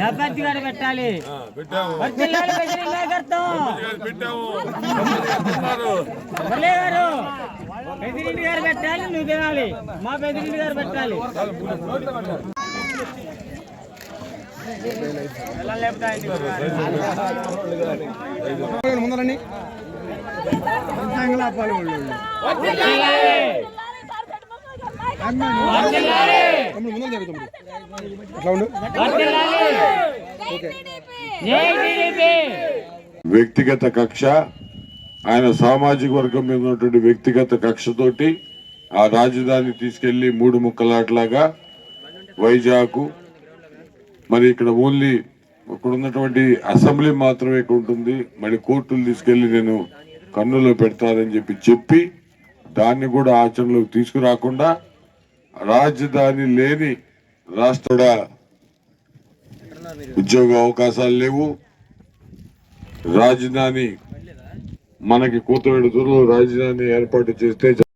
డబ్బత్తి గారు పెట్టాలి. మురళీ గారు పెట్టాలి నువ్వు తినాలి. మా బెదిరింటి గారు పెట్టాలి. ఎలా తమ్ముడు అట్లా ఉండు వ్యక్తిగత కక్ష ఆయన సామాజిక వర్గం మీద ఉన్నటువంటి వ్యక్తిగత కక్షతోటి ఆ రాజధాని తీసుకెళ్ళి మూడు ముక్కలాట్లాగా వైజాగ్ మరి ఇక్కడ ఓన్లీ ఇక్కడ ఉన్నటువంటి అసెంబ్లీ మాత్రమే ఇక్కడ ఉంటుంది మరి కోర్టులు తీసుకెళ్ళి నేను కన్నులో పెడతారని చెప్పి చెప్పి దాన్ని కూడా ఆచరణలోకి తీసుకురాకుండా రాజధాని లేని రాష్ట్ర ఉద్యోగ అవకాశాలు లేవు. రాజధాని మనకి కూతురు దూరంలో రాజధాని ఏర్పాటు చేస్తే